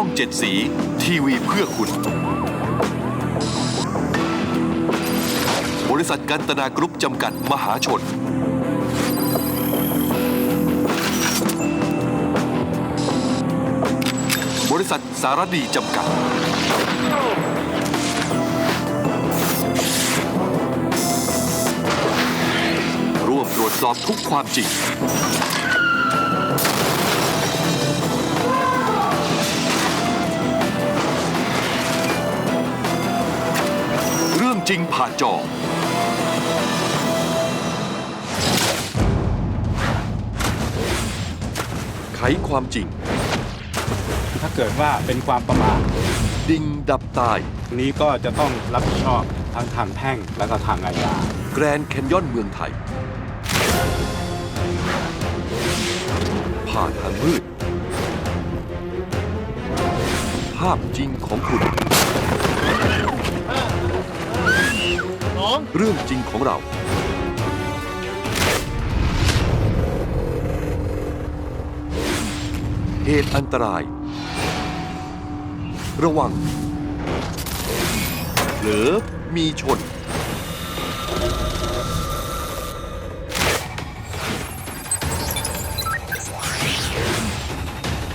องเจ็ดสี ทีวีเพื่อคุณ บริษัทกันตนากรุ๊ปจำกัดมหาชน บริษัทสารดีจำกัด ร่วมตรวจสอบทุกความจริง จริงผ่านจอ ไขความจริง ถ้าเกิดว่าเป็นความประมาทดิ่งดับตาย นี้ก็จะต้องรับผิดชอบทั้งทางแพ่งและก็ทางอาญาแกรนด์แคนยอนเมืองไทย ผ่านทางมืด ภาพจริงของคุณ เรื่องจริงของเรา เหตุอันตราย ระวังเผลอมีชน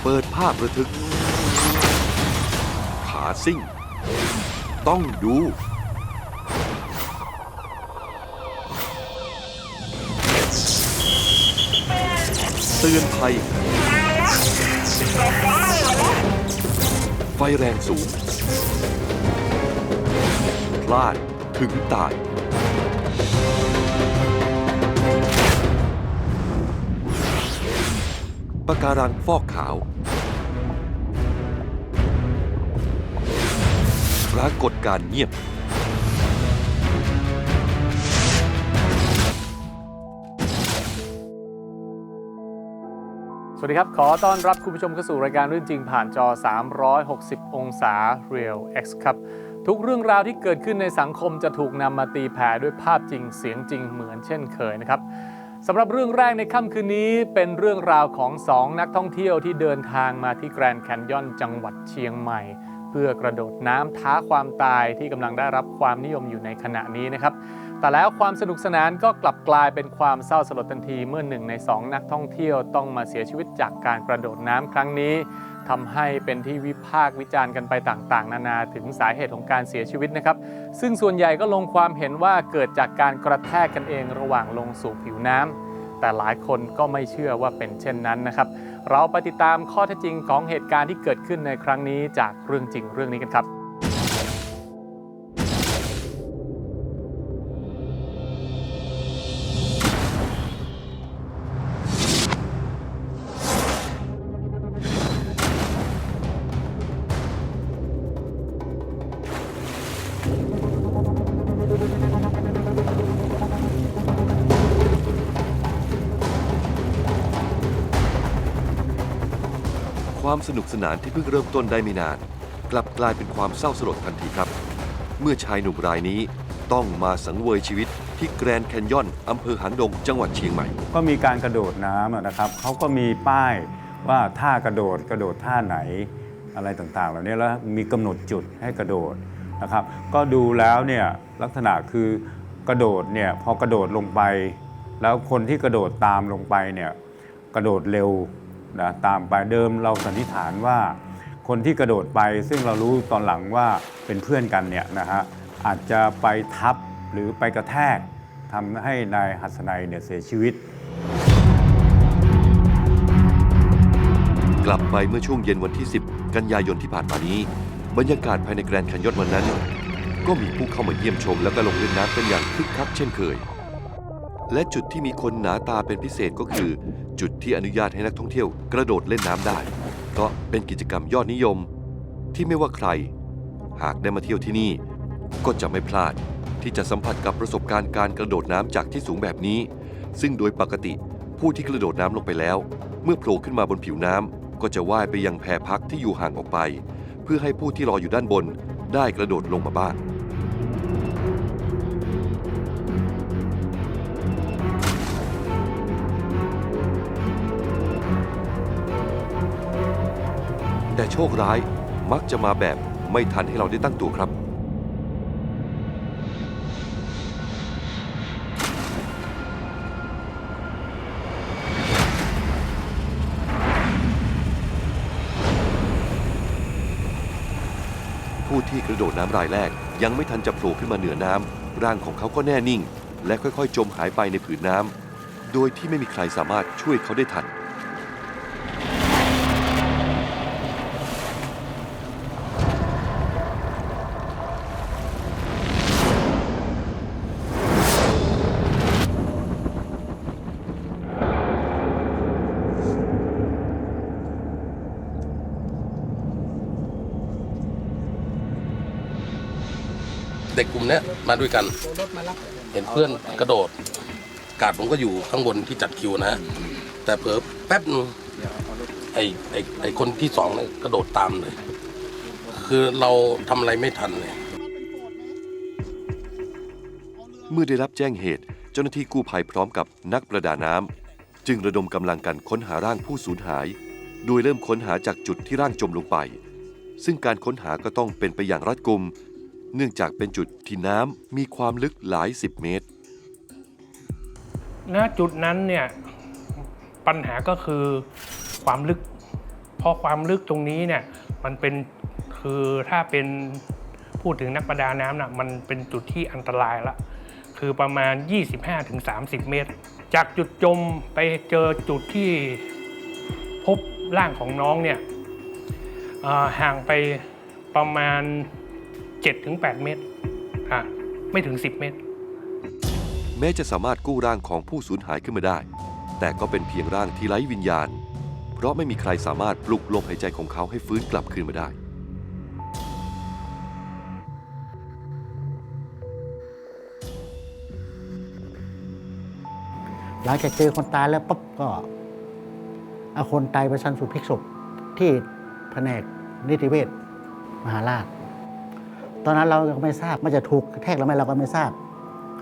เปิดภาพระทึก ขาซิ่ง ต้องดู ตือนภัย ไฟแรงสูง พลาดถึงตาย ปะการังฟอกขาว ปรากฏการเงียบ สวัสดีครับ ขอต้อนรับคุณผู้ชมเข้าสู่รายการเรื่องจริงผ่านจอ 360 องศา Real X ครับ ทุกเรื่องราวที่เกิดขึ้นในสังคมจะถูกนำมาตีแผ่ด้วยภาพจริงเสียงจริงเหมือนเช่นเคยนะครับสำหรับเรื่องแรกในค่ำคืนนี้เป็นเรื่องราวของสองนักท่องเที่ยวที่เดินทางมาที่แกรนด์แคนยอนจังหวัดเชียงใหม่ เพื่อกระโดดน้ำท้าความตายที่กำลังได้รับความนิยมอยู่ในขณะนี้นะครับ แต่แล้วความสนุกสนานก็กลับกลายเป็นความเศร้าสลดทันทีเมื่อหนึ่งในสองนักท่องเที่ยวต้องมาเสียชีวิตจากการกระโดดน้ำครั้งนี้ทำให้เป็นที่วิพากษ์วิจารณ์กันไปต่างๆ นานาถึงสาเหตุของการเสียชีวิตนะครับ ซึ่งส่วนใหญ่ก็ลงความเห็นว่าเกิดจากการกระแทกกันเองระหว่างลงสู่ผิวน้ำแต่หลายคนก็ไม่เชื่อว่าเป็นเช่นนั้นนะครับ เราไปติดตามข้อเท็จจริงของเหตุการณ์ที่เกิดขึ้นในครั้งนี้จากเรื่องจริงเรื่องนี้กันครับ นุกสนานที่เพิ่งเริ่มต้นได้ไม่นาน กลับกลายเป็นความเศร้าสลดทันทีครับ เมื่อชายหนุ่มรายนี้ต้องมาสังเวยชีวิตที่แกรนด์แคนยอนอำเภอหางดง จังหวัดเชียงใหม่ ก็มีการกระโดดน้ำอะนะครับเขาก็มีป้ายว่าท่ากระโดดกระโดดท่าไหนอะไรต่างๆเหล่านี้แล้วมีกำหนดจุดให้กระโดดนะครับ ก็ดูแล้วเนี่ยลักษณะคือกระโดดเนี่ยพอกระโดดลงไป แล้วคนที่กระโดดตามลงไปเนี่ยกระโดดเร็ว นะตามไปเดิมเราสันนิษฐานว่าคนที่กระโดดไปซึ่งเรารู้ตอนหลังว่าเป็นเพื่อนกันเนี่ยนะฮะอาจจะไปทับหรือไปกระแทกทำให้นายหัสนัยเนี่ยเสียชีวิต กลับไปเมื่อช่วงเย็นวันที่ 10 กันยายนที่ผ่านมานี้ บรรยากาศภายในแกรนด์แคนยอนวันนั้น ก็มีผู้เข้ามาเยี่ยมชม แล้วก็ลงเล่นน้ำกันอย่างคึกคักเช่นเคย และจุดที่มีคนหนาตาเป็นพิเศษก็คือ จุดที่อนุญาตให้นักท่องเที่ยวกระโดดเล่นน้ำได้ เพราะเป็นกิจกรรมยอดนิยม ที่ไม่ว่าใคร หากได้มาเที่ยวที่นี่ ก็จะไม่พลาดที่จะสัมผัสกับประสบการณ์การกระโดดน้ำจากที่สูงแบบนี้ ซึ่งโดยปกติผู้ที่กระโดดน้ำลงไปแล้ว เมื่อโผล่ขึ้นมาบนผิวน้ำก็จะว่ายไปยังแพพักที่อยู่ห่างออกไป เพื่อให้ผู้ที่รออยู่ด้านบนได้กระโดดลงมาบ้าง แต่โชคร้ายมักจะมาแบบไม่ทันให้เราได้ตั้งตัวครับ ผู้ที่กระโดดน้ำรายแรก ยังไม่ทันจะโผล่ขึ้นมาเหนือน้ำร่างของเขาก็แน่นิ่ง และค่อยๆ จมหายไปในผืนน้ำโดยที่ไม่มีใครสามารถช่วยเขาได้ทัน เด็กกลุ่มเนี้ยมาด้วยกัน เห็นเพื่อนกระโดด กาดผมก็อยู่ข้างบนที่จัดคิวนะ แต่เผลอแป๊บนึงไอ้ไอ้ไอ้คนที่สองเนี่ยกระโดดตามเลย คือเราทำอะไรไม่ทันเลย เมื่อได้รับแจ้งเหตุ เจ้าหน้าที่กู้ภัยพร้อมกับนักประดาน้ำจึงระดมกำลังกันค้นหาร่างผู้สูญหาย โดยเริ่มค้นหาจากจุดที่ร่างจมลงไป ซึ่งการค้นหาก็ต้องเป็นไปอย่างรัดกุม เนื่องจากเป็นจุดที่น้ำมีความลึกหลายสิบเมตร ณจุดนั้นเนี่ยปัญหาก็คือความลึก เพราะความลึกตรงนี้เนี่ยมันเป็นคือถ้าเป็นพูดถึงนักประดาน้ำนะมันเป็นจุดที่อันตรายละคือประมาณ 25-30 เมตร จากจุดจมไปเจอจุดที่พบร่างของน้องเนี่ยห่างไปประมาณ 7-8เมตรอะไม่ถึง 10 เมตร แม้จะสามารถกู้ร่างของผู้สูญหายขึ้นมาได้ แต่ก็เป็นเพียงร่างที่ไร้วิญญาณ เพราะไม่มีใครสามารถปลุกลมหายใจของเขาให้ฟื้นกลับคืนมาได้ หลังจากเจอคนตายแล้วปั๊บก็เอาคนตายไปชันสูตรพลิกศพที่แผนกนิติเวชมหาราช ตอนนั้นเรายังไม่ทราบมันจะถูกแทกหรือไม่เราก็ไม่ทราบ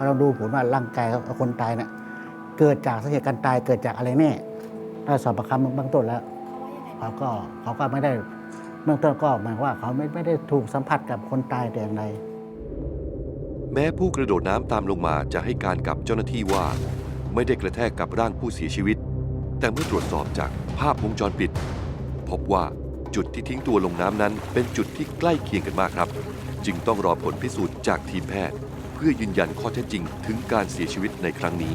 เราดูผลว่าร่างกายคนตายเนี่ยเกิดจากสาเหตุการตายเกิดจากอะไรแน่ได้สอบประคำเบื้องต้นแล้วเขาก็เขาก็ไม่ได้เบื้องต้นก็หมายว่าเขาไม่ไม่ได้ถูกสัมผัสกับคนตายแต่อย่างใดแม้ผู้กระโดดน้ำตามลงมาจะให้การกับเจ้าหน้าที่ว่า ไม่ได้กระแทกกับร่างผู้เสียชีวิต แต่เมื่อตรวจสอบจากภาพวงจรปิด พบว่าจุดที่ทิ้งตัวลงน้ำนั้นเป็นจุดที่ใกล้เคียงกันมากครับ จึงต้องรอผลพิสูจน์จากทีมแพทย์ เพื่อยืนยันข้อเท็จจริงถึงการเสียชีวิตในครั้งนี้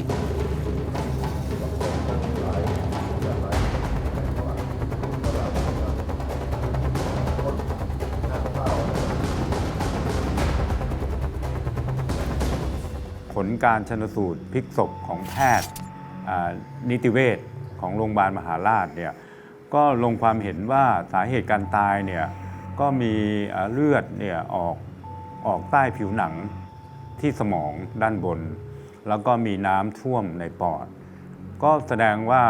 ผลการชนสูตรพลิกศพของแพทย์อ่านิติเวชของโรงพยาบาลมหาราชเนี่ยก็ลงความเห็นว่าสาเหตุการตายเนี่ย ก็มีเลือดเนี่ยออกออกใต้ผิวหนังที่สมองด้านบน แล้วก็มีน้ำท่วมในปอด ก็แสดงว่า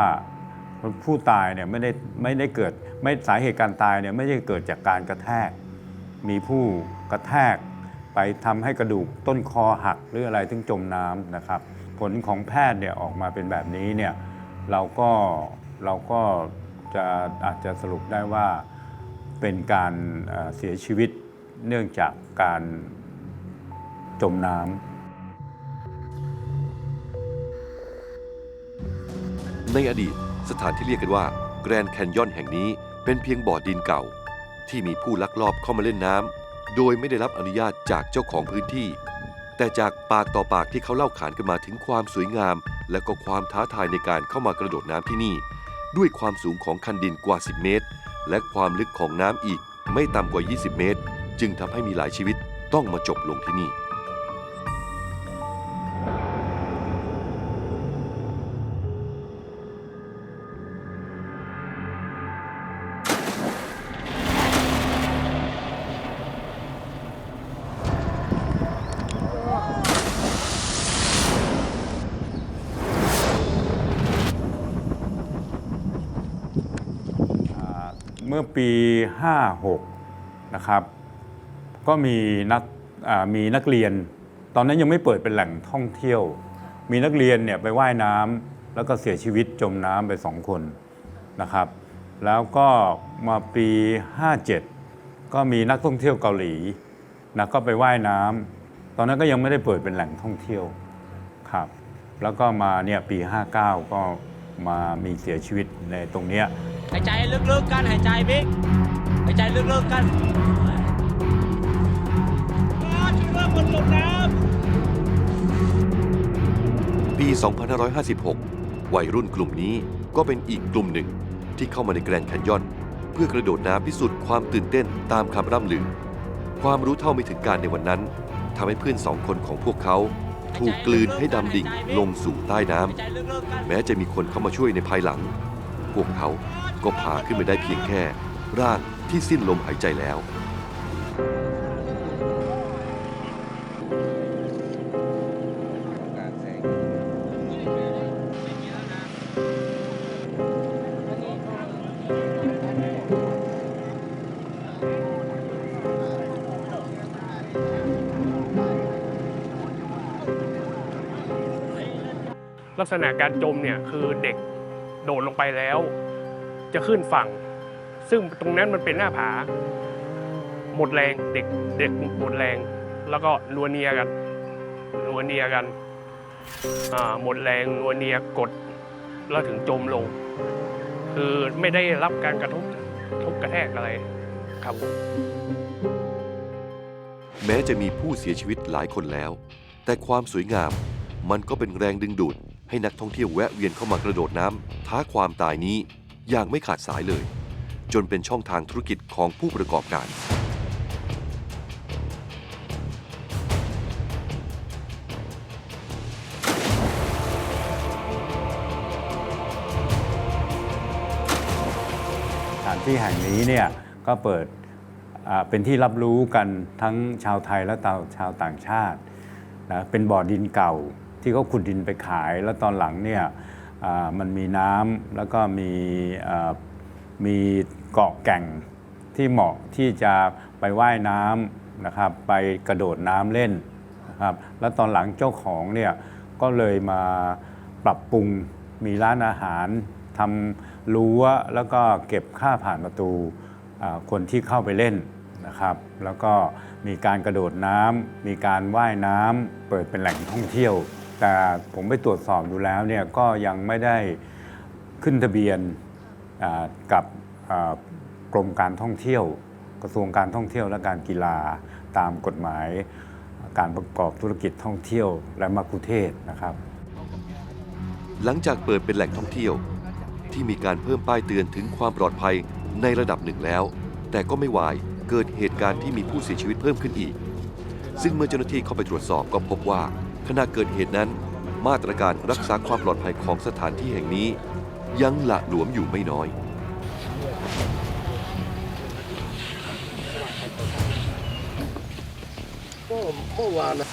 ผู้ตายเนี่ยไม่ได้ไม่ได้เกิดไม่สาเหตุการตายเนี่ยไม่ได้เกิดจากการกระแทก มีผู้กระแทกไปทำให้กระดูกต้นคอหักหรืออะไรถึงจมน้ำนะครับ ผลของแพทย์เนี่ยออกมาเป็นแบบนี้เนี่ยเราก็เราก็จะอาจจะสรุปได้ว่า เป็นการเสียชีวิตเนื่องจากการจมน้ำในอดีตสถานที่เรียกกันว่าแกรนด์แคนยอนแห่งนี้เป็นเพียงบ่อดินเก่า ที่มีผู้ลักลอบเข้ามาเล่นน้ำโดยไม่ได้รับอนุญาตจากเจ้าของพื้นที่ แต่จากปากต่อปากที่เขาเล่าขานกันมาถึงความสวยงาม และก็ความท้าทายในการเข้ามากระโดดน้ำที่นี่ ด้วยความสูงของคันดินกว่า 10 เมตร และความลึกของน้ำอีกไม่ต่ำกว่า 20 เมตร จึงทำให้มีหลายชีวิตต้องมาจบลงที่นี่ 56นะครับก็มีนักมีนักเรียน ตอนนั้นยังไม่เปิดเป็นแหล่งท่องเที่ยว มีนักเรียนเนี่ยไปว่ายน้ำแล้วก็เสียชีวิตจมน้ำไปสองคนนะครับ แล้วก็มาปี 57 ก็มีนักท่องเที่ยวเกาหลีนะก็ไปว่ายน้ำตอนนั้นก็ยังไม่ได้เปิดเป็นแหล่งท่องเที่ยวครับ แล้วก็มาเนี่ยปี 59 ก็มามีเสียชีวิตในตรงเนี้ยหายใจลึกๆกันหายใจบิ๊ก หายใจลึกๆกันช่วยว่าคนจมน้ำปี 2556 วัยรุ่นกลุ่มนี้ก็เป็นอีกกลุ่มหนึ่งที่เข้ามาในแกรนด์แคนยอน เพื่อกระโดดน้ำพิสูจน์ความตื่นเต้นตามคำร่ำลือ ความรู้เท่าไม่ถึงการในวันนั้นทำให้เพื่อนสองคนของพวกเขาถูกกลืนให้ดำดิ่งลงสู่ใต้น้หายใจลึกๆกันำแม้จะมีคนเข้ามาช่วยในภายหลัง พวกเขาก็พาขึ้นมาได้เพียงแค่ร่าง ที่สิ้นลมหายใจแล้ว ลักษณะการจมเนี่ยคือเด็กโดดลงไปแล้ว จะขึ้นฝั่ง ซึ่งตรงนั้นมันเป็นหน้าผา หมดแรงเด็กเด็กหมดแรง แล้วก็นัวเนียกันนัวเนียกันหมดแรงนัวเนียกดแล้วถึงจมลง คือไม่ได้รับการกระทบทุบกระแทกอะไรครับแม้จะมีผู้เสียชีวิตหลายคนแล้ว แต่ความสวยงามมันก็เป็นแรงดึงดูด ให้นักท่องเที่ยวแวะเวียนเข้ามากระโดดน้ำท้าความตายนี้อย่างไม่ขาดสายเลย จนเป็นช่องทางธุรกิจของผู้ประกอบการ สถานที่แห่งนี้เนี่ยก็เปิดอ่าเป็นที่รับรู้กันทั้งชาวไทยและชาวต่างชาตินะเป็นบ่อดินเก่าที่เขาขุดดินไปขาย แล้วตอนหลังเนี่ยอ่ามันมีน้ำแล้วก็มีอ่ามี เกาะแก่งที่เหมาะที่จะไปว่ายน้ำนะครับไปกระโดดน้ำเล่นนะครับแล้วตอนหลังเจ้าของเนี่ยก็เลยมาปรับปรุงมีร้านอาหารทำรั้วแล้วก็เก็บค่าผ่านประตูคนที่เข้าไปเล่นนะครับ แล้วก็มีการกระโดดน้ำมีการว่ายน้ำเปิดเป็นแหล่งท่องเที่ยว แต่ผมไปตรวจสอบดูแล้วเนี่ยก็ยังไม่ได้ขึ้นทะเบียนกับ กรมการท่องเที่ยว กระทรวงการท่องเที่ยวและการกีฬาตามกฎหมาย การประกอบธุรกิจท่องเที่ยวและมัคุเทศนะครับ หลังจากเปิดเป็นแหล่งท่องเที่ยว ที่มีการเพิ่มป้ายเตือนถึงความปลอดภัยในระดับหนึ่งแล้ว แต่ก็ไม่วายเกิดเหตุการณ์ที่มีผู้เสียชีวิตเพิ่มขึ้นอีก ซึ่งเมื่อเจ้าหน้าที่เข้าไปตรวจสอบก็พบว่าขณะเกิดเหตุนั้น มาตรการรักษาความปลอดภัยของสถานที่แห่งนี้ ยังหละหลวมอยู่ไม่น้อย ก็เมื่อวานนะ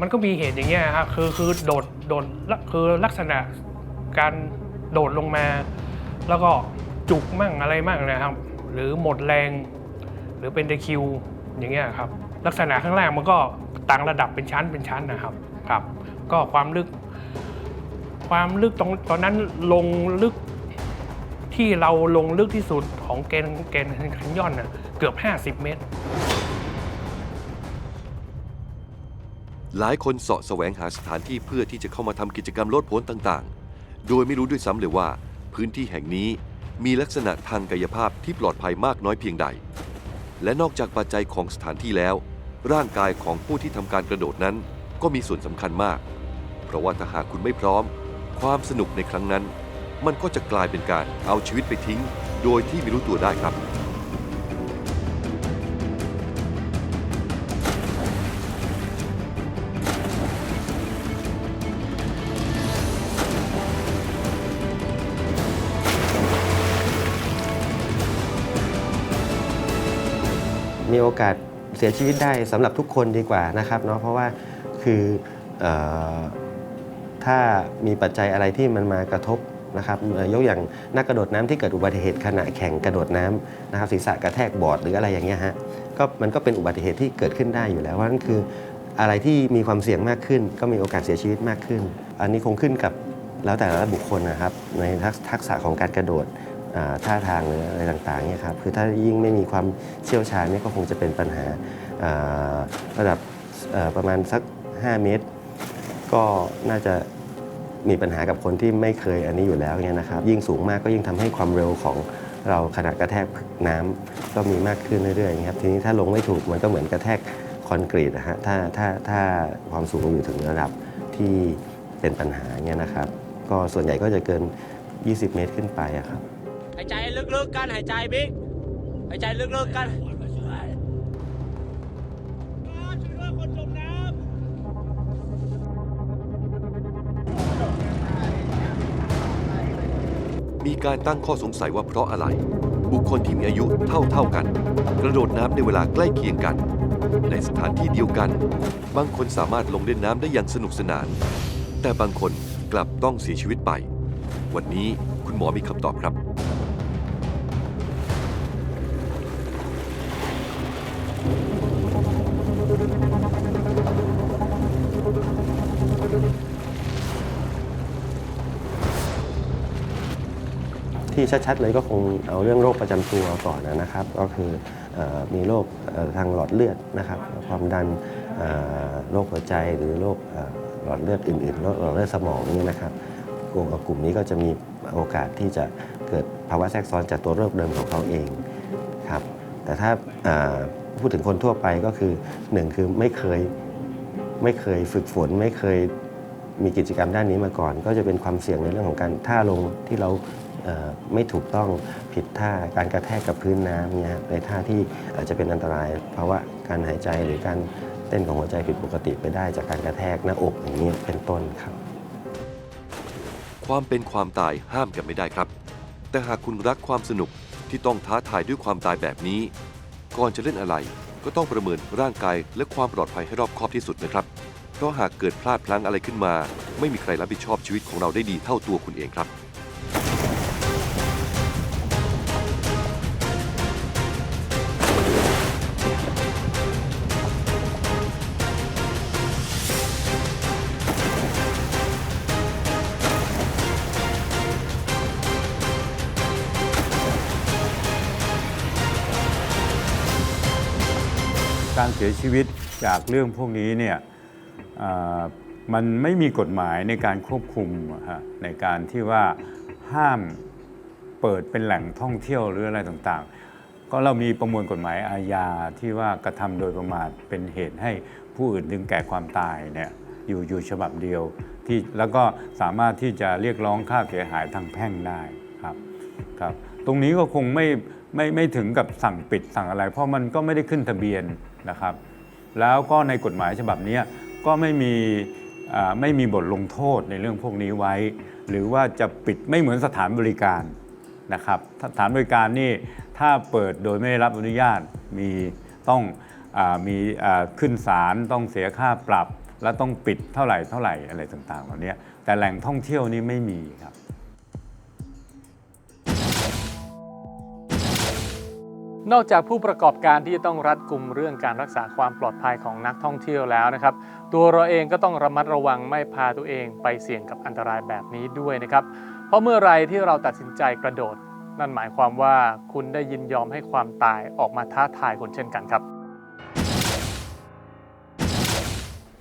มันก็มีเหตุอย่างเงี้ยครับคือคือโดดโดดคือลักษณะการโดดลงมา แล้วก็จุกมั่งอะไรมั่งนะครับ หรือหมดแรง หรือเป็นตะคิวอย่างเงี้ยครับ ลักษณะข้างล่างมันก็ต่างระดับเป็นชั้นเป็นชั้นนะครับครับ ก็ความลึก ความลึกตรงตอนนั้นลงลึก ที่เราลงลึกที่สุดของเกนเกนคันยอนน่ะเกือบ 50 เมตร หลายคนเสาะแสวงหาสถานที่เพื่อที่จะเข้ามาทำกิจกรรมลดผนต่างๆ โดยไม่รู้ด้วยซ้ำเลยว่า พื้นที่แห่งนี้มีลักษณะทางกายภาพที่ปลอดภัยมากน้อยเพียงใด และนอกจากปัจจัยของสถานที่แล้ว ร่างกายของผู้ที่ทำการกระโดดนั้น ก็มีส่วนสำคัญมาก เพราะว่าถ้าหากคุณไม่พร้อม ความสนุกในครั้งนั้น มันก็จะกลายเป็นการเอาชีวิตไปทิ้ง โดยที่ไม่รู้ตัวได้ครับ มีโอกาสเสียชีวิตได้สำหรับทุกคนดีกว่านะครับเนาะเพราะว่าคือเออถ้ามีปัจจัยอะไรที่มันมากระทบ นะครับยกอย่างนักกระโดดน้ำที่เกิดอุบัติเหตุขณะแข่งกระโดดน้ำนะครับศีรษะกระแทกบอร์ดหรืออะไรอย่างเงี้ยฮะก็มันก็เป็นอุบัติเหตุที่เกิดขึ้นได้อยู่แล้วเพราะนั้นคืออะไรที่มีความเสี่ยงมากขึ้น ก็มีโอกาสเสียชีวิตมากขึ้น อันนี้คงขึ้นกับแล้วแต่ละบุคคลนะครับในทักทกษะของการกระโดดท่าทางหรืออะไรต่างๆเนี่ยครับคือถ้ายิ่งไม่มีความเชี่ยวชาญเนี่ยก็คงจะเป็นปัญหาระดับประมาณสัก 5 เมตร ก็น่าจะ มีปัญหากับคนที่ไม่เคยอันนี้อยู่แล้วเนี่ยนะครับ ยิ่งสูงมากก็ยิ่งทำให้ความเร็วของเราขณะกระแทกน้ำก็มีมากขึ้นเรื่อยๆครับทีนี้ถ้าลงไม่ถูกมันก็เหมือนกระแทกคอนกรีตนะฮะถ้าถ้าถ้าความสูงอยู่ถึงระดับที่เป็นปัญหาเนี่ยนะครับ ก็ส่วนใหญ่ก็จะเกิน 20 เมตรขึ้นไปอะครับหายใจลึกๆกันหายใจบิ๊กหายใจลึกๆกัน มีการตั้งข้อสงสัยว่าเพราะอะไร บุคคลที่มีอายุเท่าเท่าๆกัน กระโดดน้ำในเวลาใกล้เคียงกัน ในสถานที่เดียวกัน บางคนสามารถลงเล่นน้ำได้อย่างสนุกสนาน แต่บางคนกลับต้องเสียชีวิตไป วันนี้คุณหมอมีคำตอบครับ ชัดๆเลยก็คงเอาเรื่องโรคประจำตัวก่อนนะครับ ก็คือออมีโรคทางหลอดเลือดนะครับ ความดันโรคหัวใจหรือโรคหลอดเลือดอื่นๆโรคหลอดเลือดสมองนี่นะครับกลุ่มกลุ่มนี้ก็จะมีโอกาสที่จะเกิดภาวะแทรกซ้อนจากตัวโรคเดิมของเขาเองครับแต่ถ้าพูดถึงคนทั่วไปก็คือหนึ่งคือไม่เคยไม่เคยฝึกฝนไม่เคยมีกิจกรรมด้านนี้มาก่อน ก็จะเป็นความเสี่ยงในเรื่องของการท่าลงที่เรา ไม่ถูกต้องผิดท่าการกระแทกกับพื้นน้ำเนี่ยในท่าที่อาจจะเป็นอันตรายภาวะการหายใจหรือการเต้นของหัวใจผิดปกติไปได้จากการกระแทกหน้าอกอย่างนี้เป็นต้นครับ ความเป็นความตายห้ามกันไม่ได้ครับ แต่หากคุณรักความสนุกที่ต้องท้าทายด้วยความตายแบบนี้ ก่อนจะเล่นอะไรก็ต้องประเมินร่างกายและความปลอดภัยให้รอบคอบที่สุดนะครับ เพราะหากเกิดพลาดพลั้งอะไรขึ้นมา ไม่มีใครรับผิดชอบชีวิตของเราได้ดีเท่าตัวคุณเองครับ การเสียชีวิตจากเรื่องพวกนี้เนี่ยมันไม่มีกฎหมายในการควบคุมในการที่ว่าห้ามเปิดเป็นแหล่งท่องเที่ยวหรืออะไรต่างๆ ก็เรามีประมวลกฎหมายอาญาที่ว่ากระทำโดยประมาทเป็นเหตุให้ผู้อื่นถึงแก่ความตายเนี่ยอยู่อยู่ฉบับเดียวที่แล้วก็สามารถที่จะเรียกร้องค่าเสียหายทางแพ่งได้ครับครับ ตรงนี้ก็คงไม่ไม่ไม่ถึงกับสั่งปิดสั่งอะไร เพราะมันก็ไม่ได้ขึ้นทะเบียน นะครับ แล้วก็ในกฎหมายฉบับนี้ก็ไม่มีไม่มีบทลงโทษในเรื่องพวกนี้ไว้ หรือว่าจะปิดไม่เหมือนสถานบริการนะครับสถานบริการนี่ถ้าเปิดโดยไม่ได้รับอนุญาตมีต้องอมีอ่าขึ้นศาลต้องเสียค่าปรับ แล้วต้องปิดเท่าไหร่เท่าไหร่อะไรต่างๆเหล่านี้แต่แหล่งท่องเที่ยวนี่ไม่มีครับ นอกจากผู้ประกอบการที่ต้องรัดกุมเรื่องการรักษาความปลอดภัยของนักท่องเที่ยวแล้วนะครับ ตัวเราเองก็ต้องระมัดระวังไม่พาตัวเองไปเสี่ยงกับอันตรายแบบนี้ด้วยนะครับ เพราะเมื่อไรที่เราตัดสินใจกระโดด นั่นหมายความว่าคุณได้ยินยอมให้ความตายออกมาท้าทายคนเช่นกันครับ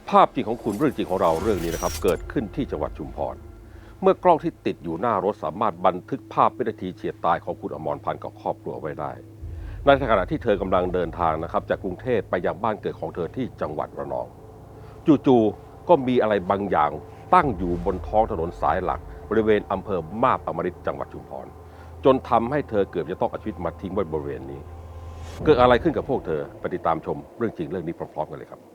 ภาพจริงของคุณเรื่องจริงของเราเรื่องนี้นะครับเกิดขึ้นที่จังหวัดชุมพรเมื่อกล้องที่ติดอยู่หน้ารถสามารถบันทึกภาพวินาทีเฉียดตายของคุณอมรพันธ์กับครอบครัวไว้ได้ ในขณะที่เธอกำลังเดินทางนะครับจากกรุงเทพไปยังบ้านเกิดของเธอที่จังหวัดระนอง จู่ๆก็มีอะไรบางอย่างตั้งอยู่บนท้องถนนสายหลัก บริเวณอำเภอมาบอมริตจังหวัดชุมพรจนทำให้เธอเกือบจะต้องเอาชีวิตมาทิ้งไว้บริเวณนี้ เกิดอะไรขึ้นกับพวกเธอไปติดตามชมเรื่องจริงเรื่องนี้พร้อมๆกันเลยครับ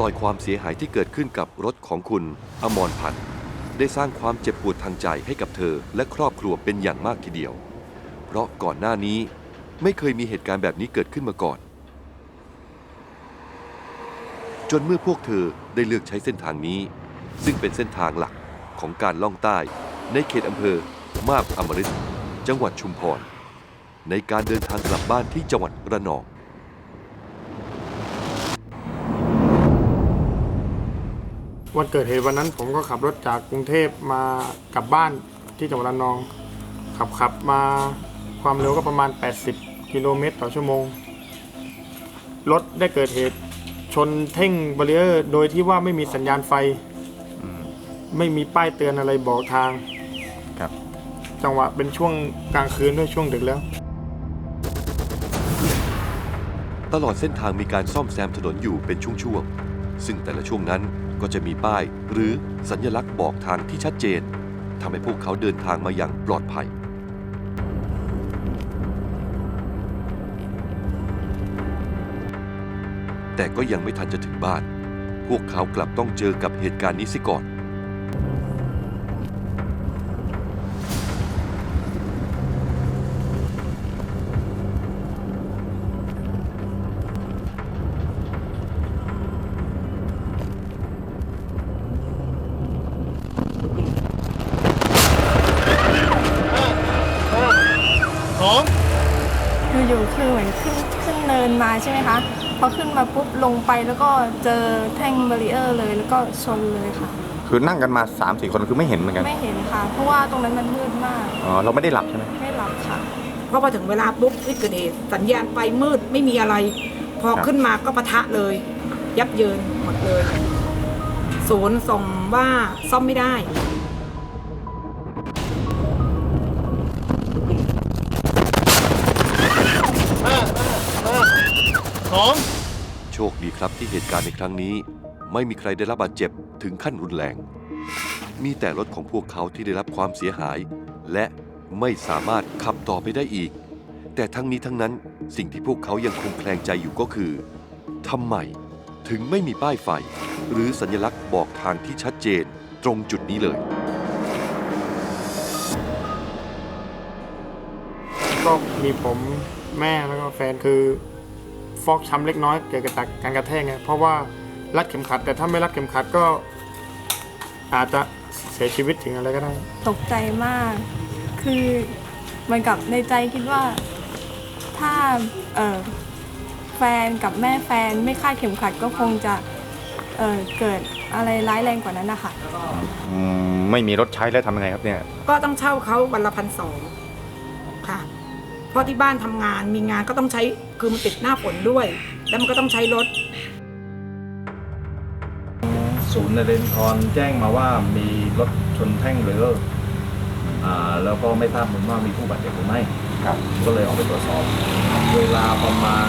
รองรอยความเสียหายที่เกิดขึ้นกับรถของคุณ อมรพันธ์ได้สร้างความเจ็บปวดทางใจให้กับเธอและครอบครัวเป็นอย่างมากทีเดียว เพราะก่อนหน้านี้ไม่เคยมีเหตุการณ์แบบนี้เกิดขึ้นมาก่อน จนเมื่อพวกเธอได้เลือกใช้เส้นทางนี้ ซึ่งเป็นเส้นทางหลักของการล่องใต้ ในเขตอำเภอ มาบอมริตจังหวัดชุมพรในการเดินทางกลับบ้านที่จังหวัดระนอง วันเกิดเหตุวันนั้นผมก็ขับรถจากกรุงเทพมากลับบ้านที่จังหวัดระนอง ขับขับมาความเร็วก็ประมาณ 80 กิโลเมตรต่อชั่วโมง รถได้เกิดเหตุชนเท่งบารีเออร์โดยที่ว่าไม่มีสัญญาณไฟ ไม่มีป้ายเตือนอะไรบอกทางครับ จังหวะเป็นช่วงกลางคืนด้วยช่วงดึกแล้ว ตลอดเส้นทางมีการซ่อมแซมถนนอยู่เป็นช่วงๆ ซึ่งแต่ละช่วงนั้น ก็จะมีป้ายหรือสัญลักษณ์บอกทางที่ชัดเจนทำให้พวกเขาเดินทางมาอย่างปลอดภัย แต่ก็ยังไม่ทันจะถึงบ้าน พวกเขากลับต้องเจอกับเหตุการณ์นี้เสิก่อน คือเหมือนขึ้นขึ้นเนินมาใช่ไหมคะพอขึ้นมาปุ๊บลงไปแล้วก็เจอแท่งบารีเออร์เลยแล้วก็ชนเลยค่ะ คือนั่งกันมา3ามสี่คนคือไม่เห็นเหมือนกันไม่เห็นค่ะ เพราะว่าตรงนั้นมันมืดมาก อ๋อเราไม่ได้หลับใช่ไหมไม่หลับค่ะ เพราะพอถึงเวลาปุ๊บที่เกิดเหตุสัญญาณไฟมืดไม่มีอะไร พอครับขึ้นมาก็ปะทะเลย ยับเยินหมดเลย ศูนย์ส่งว่าซ่อมไม่ได้ ครับที่เหตุการณ์ในครั้งนี้ ไม่มีใครได้รับบาดเจ็บถึงขั้นรุนแรง มีแต่รถของพวกเขาที่ได้รับความเสียหาย และไม่สามารถขับต่อไปได้อีก แต่ทั้งนี้ทั้งนั้นสิ่งที่พวกเขายังคงแคลงใจอยู่ก็คือทำไมถึงไม่มีป้ายไฟ หรือสัญลักษณ์บอกทางที่ชัดเจนตรงจุดนี้เลยก็มีผมแม่แล้วก็แฟนคือ ฟอกช้ำเล็กน้อยเกี่ยวกับการกระแทกไงเพราะว่ารัดเข็มขัด แต่ถ้าไม่รัดเข็มขัดก็ อาจจะเสียชีวิตถึงอะไรก็ได้ ตกใจมาก คือเหมือนกับในใจคิดว่า ถ้าเออแฟนกับแม่แฟนไม่คาดเข็มขัดก็คงจะเออเกิดอะไรร้ายแรงกว่านั้นนะคะ อืมไม่มีรถใช้แล้วทำยังไงครับเนี่ย ก็ต้องเช่าเขาวันละพันสองค่ะ เพราะที่บ้านทำงานมีงานก็ต้องใช้คือมันติดหน้าฝนด้วย แล้วมันก็ต้องใช้รถ ศูนย์นเรนทรแจ้งมาว่ามีรถชนแท่งเรืออ่าแล้วก็ไม่ทราบผมว่ามีผู้บาดเจ็บหรือไม่ครับผมก็เลยออกไปตรวจสอบ เวลาประมาณ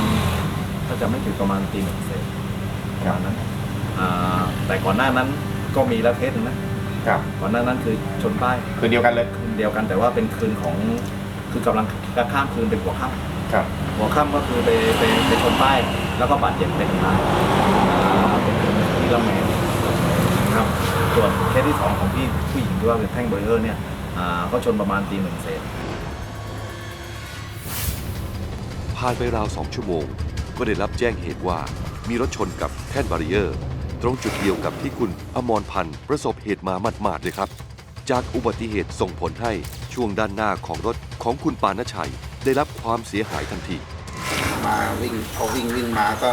ถ้าจะไม่ถึงประมาณตีหนึ่งเศษประมาณนั้นอ่าแต่ก่อนหน้านั้นก็มีแล้วเคสหนึ่งนะครับก่อนหน้านั้นคือชนป้ายคือเดียวกันเลยคืนเดียวกันแต่ว่าเป็นคืนของ คือกำลังจะข้ามคืนเป็นหัวค่ำครับหัวค่ำก็คือไปไปไปชนป้ายแล้วก็บาดเจ็บเป็นรายอ่าเป็นที่ละแมนนะครับส่วนเคสที่สองของพี่ผู้หญิงที่ว่าเป็นแท่งเบรเออร์เนี่ยอ่าก็ชนประมาณตีหนึ่งเศษ ผ่านไปราวสองชั่วโมง ก็ได้รับแจ้งเหตุว่ามีรถชนกับแท่นบารีเออร์ ตรงจุดเดียวกับที่คุณอมรพันธ์ประสบเหตุมาหมาดๆเลยครับ จากอุบัติเหตุส่งผลให้ช่วงด้านหน้าของรถ ของคุณปานชัยได้รับความเสียหายทันที มาวิ่งพอวิ่งวิ่งมาก็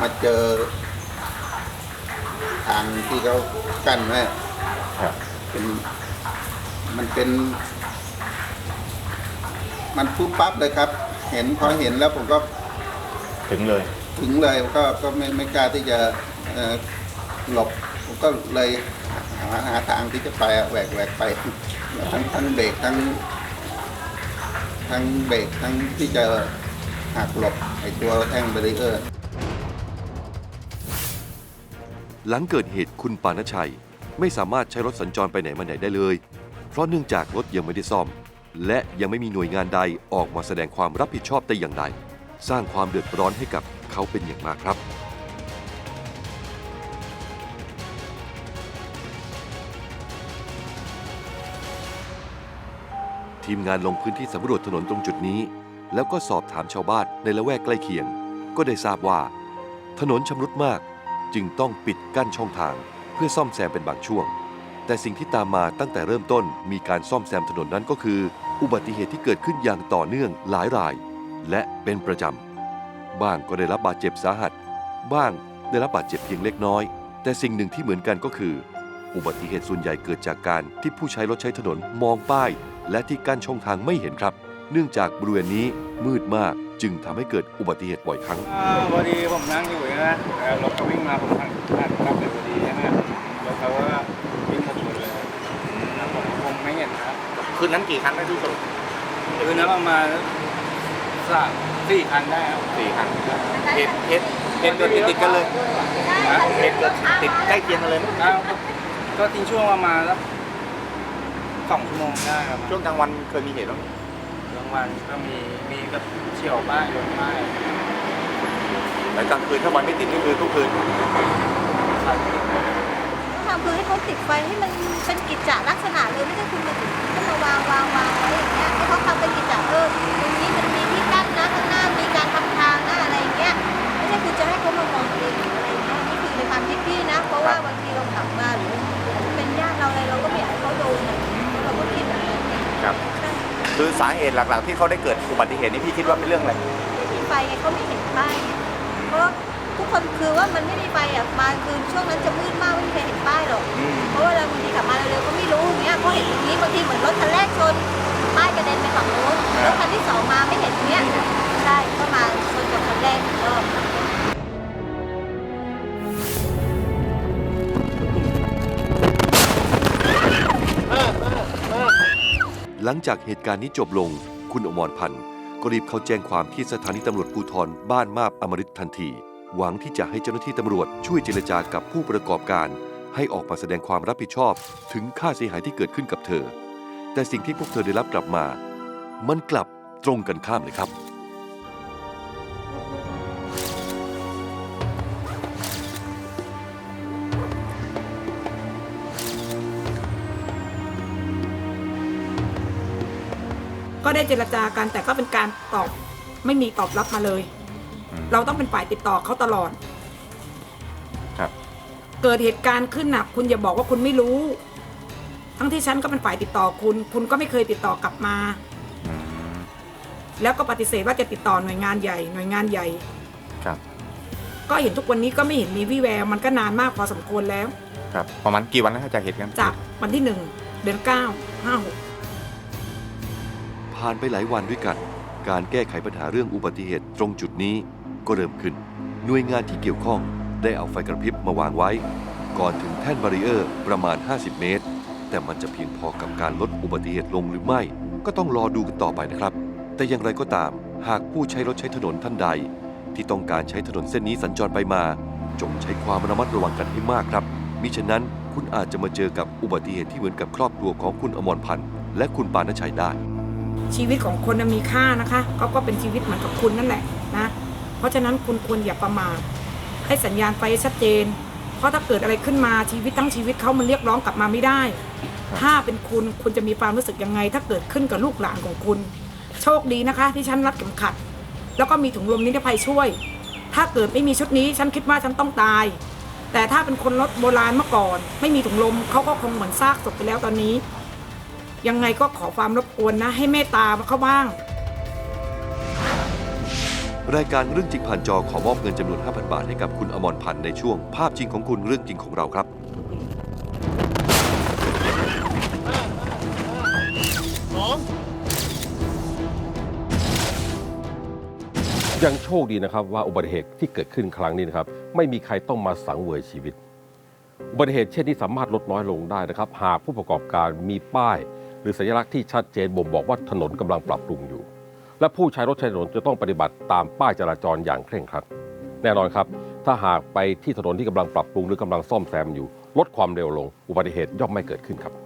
มาเจอ ทางที่เขากั้นไว้ครับ เป็นมันเป็น มันปุ๊บปั๊บเลยครับ เห็นพอเห็นแล้วผมก็ถึงเลย ถึงเลยก็ก็ไม่ไม่กล้าที่จะเอ่อหลบผมก็เลยหาหาทางที่จะไปอะแหวกแหวกไปแล้วทั้งทั้งเบรกทั้ง ทั้งเบรกทั้งที่จะหักหลบไอตัวแท่งเบรีเออร์หลังเกิดเหตุคุณปานชัย ไม่สามารถใช้รถสัญจรไปไหนมาไหนได้เลย เพราะเนื่องจากรถยังไม่ได้ซ่อม และยังไม่มีหน่วยงานใดออกมาแสดงความรับผิดชอบแต่อย่างใดสร้างความเดือดร้อนให้กับเขาเป็นอย่างมากครับ ทีมงานลงพื้นที่สำรวจถนนตรงจุดนี้ แล้วก็สอบถามชาวบ้านในละแวกใกล้เคียง ก็ได้ทราบว่า ถนนชำรุดมาก จึงต้องปิดกั้นช่องทาง เพื่อซ่อมแซมเป็นบางช่วง แต่สิ่งที่ตามมาตั้งแต่เริ่มต้นมีการซ่อมแซมถนนนั้นก็คือ อุบัติเหตุที่เกิดขึ้นอย่างต่อเนื่องหลายราย และเป็นประจำบ้างก็ได้รับบาดเจ็บสาหัส บ้างได้รับบาดเจ็บเพียงเล็กน้อย แต่สิ่งหนึ่งที่เหมือนกันก็คือ อุบัติเหตุส่วนใหญ่เกิดจากการที่ผู้ใช้รถใช้ถนนมองป้าย และที่กั้นช่องทางไม่เห็นครับ เนื่องจากบริเวณนี้มืดมากจึงทำให้เกิดอุบัติเหตุบ่อยครั้งพอดีผมนั่งอยู่นะรถก็วิ่งมาผมทันทันรับเลยพอดีใช่ไหมรถเขาก็วิ่งมาชนเลยนะผมคงไม่เห็นนะคืนนั้นกี่คันได้ที่สุดคืนนั้นประมาณสามสี่คันได้ครับสี่คันเหตุเหตุเหตุเกิดติดๆกันเลยนะเหตุเกิดติดใกล้เคียงกันเลยไหมแล้วก็ทิ้งช่วงประมาณสัก สองชั่วโมงได้ครับช่วงกลางวันเคยมีเหตุบ้างไหมกลางวันก็มีมีก็เฉียวบ้างโดนบ้างแต่กลางคืนถ้าวันไม่ติดนี่คือทุกคืนทำคือให้เขาติดไฟให้มันเป็นกิจจลักษณะเลยไม่ใช่คุณมาถึงก็มาวางวางวางไว้อย่างเงี้ยให้เขาทำเป็นกิจจเออตรงนี้มันมีที่กั้นนะข้างหน้ามีการทำทางนะอะไรอย่างเงี้ยไม่ใช่คุณจะให้เขามามองตัวเองหรืออะไรอย่างเงี้ยนี่คือในความคิดพี่นะ เพราะว่าบางทีเราขับมาหรือเป็นญาติเราอะไรเราก็ไม่อยากให้เขาโดนอะเราก็ คิดแบบนั้นครับ คือสาเหตุหลักๆ ที่เขาได้เกิดอุบัติเหตุนี้พี่คิดว่าเป็นเรื่องอะไรไม่มีไฟไงเขาไม่เห็นป้ายไงเพราะว่าทุกคนคือว่ามันไม่มีไฟอะมาคือช่วงนั้นจะมืดมากไม่มีใครเห็นป้ายหรอกเพราะว่าเราบางทีขับมาเร็วๆก็ไม่รู้อย่างเงี้ยเพราะเห็นตรงนี้บางทีเหมือนรถคันแรกชนป้ายกระเด็นไปฝั่งโน้นรถคันที่สองมาไม่เห็นตรงเนี้ยใช่ก็มาชนกับคันแรกอีกรอบ หลังจากเหตุการณ์นี้จบลง คุณอมรพันธ์ก็รีบเข้าแจ้งความที่สถานีตำรวจภูธรบ้านมาบอมฤตทันที หวังที่จะให้เจ้าหน้าที่ตำรวจช่วยเจรจากับผู้ประกอบการ ให้ออกมาแสดงความรับผิดชอบ ถึงค่าเสียหายที่เกิดขึ้นกับเธอ แต่สิ่งที่พวกเธอได้รับกลับมา มันกลับตรงกันข้ามเลยครับ ก็ได้เจรจากันแต่ก็เป็นการตอบไม่มีตอบรับมาเลย เราต้องเป็นฝ่ายติดต่อเขาตลอด ครับ เกิดเหตุการณ์ขึ้นน่ะคุณอย่าบอกว่าคุณไม่รู้ ทั้งที่ฉันก็เป็นฝ่ายติดต่อคุณ คุณก็ไม่เคยติดต่อกลับมา แล้วก็ปฏิเสธว่าจะติดต่อหน่วยงานใหญ่ หน่วยงานใหญ่ ครับ ก็เห็นทุกวันนี้ก็ไม่เห็นมีวี่แววมันก็นานมากพอสมควรแล้ว ครับประมาณกี่วันแล้วจากเหตุการณ์จากวันที่หนึ่งเดือนเก้าห้าหก ผ่านไปหลายวันด้วยกัน การแก้ไขปัญหาเรื่องอุบัติเหตุตรงจุดนี้ก็เริ่มขึ้น หน่วยงานที่เกี่ยวข้องได้เอาไฟกระพริบมาวางไว้ ก่อนถึงแท่นบารีเออร์ประมาณ 50 เมตร แต่มันจะเพียงพอกับการลดอุบัติเหตุลงหรือไม่ ก็ต้องรอดูกันต่อไปนะครับ แต่อย่างไรก็ตาม หากผู้ใช้รถใช้ถนนท่านใด ที่ต้องการใช้ถนนเส้นนี้สัญจรไปมา จงใช้ความระมัดระวังกันให้มากครับ มิฉะนั้นคุณอาจจะมาเจอกับอุบัติเหตุที่เหมือนกับครอบครัวของคุณอมรพันธ์และคุณปานชัยได้ ชีวิตของคนมีค่านะคะเขาก็เป็นชีวิตเหมือนกับคุณนั่นแหละนะเพราะฉะนั้นคุณควรอย่าประมาทให้สัญญาณไฟชัดเจน เพราะถ้าเกิดอะไรขึ้นมาชีวิตทั้งชีวิตเขามันเรียกร้องกลับมาไม่ได้ ถ้าเป็นคุณคุณจะมีความรู้สึกยังไง ถ้าเกิดขึ้นกับลูกหลานของคุณ โชคดีนะคะ ที่ฉันรัดเข็มขัด แล้วก็มีถุงลมนิรภัยช่วย ถ้าเกิดไม่มีชุดนี้ฉันคิดว่าฉันต้องตาย แต่ถ้าเป็นคนรถโบราณเมื่อก่อน ไม่มีถุงลมเขาก็คงเหมือนซากศพไปแล้วตอนนี้ ยังไงก็ขอความรบกวนนะให้เมตตาเขาบ้าง รายการเรื่องจริงผ่านจอขอมอบเงินจำนวน 5,000 บาทให้กับคุณอมรพันธ์ในช่วง ภาพจริงของคุณเรื่องจริงของเราครับ ยังโชคดีนะครับว่าอุบัติเหตุที่เกิดขึ้นครั้งนี้นะครับไม่มีใครต้องมาสังเวยชีวิต อุบัติเหตุเช่นนี้สามารถลดน้อยลงได้นะครับ หากผู้ประกอบการมีป้ายห รือสัญลักษณ์ที่ชัดเจนบ่งบอกว่าถนนกำลังปรับปรุงอยู่ และผู้ใช้รถใช้ถนนจะต้องปฏิบัติตามป้ายจราจรอย่างเคร่งครัดแน่นอนครับ ถ้าหากไปที่ถนนที่กำลังปรับปรุงหรือกำลังซ่อมแซมอยู่ ลดความเร็วลง อุบัติเหตุย่อมไม่เกิดขึ้นครับ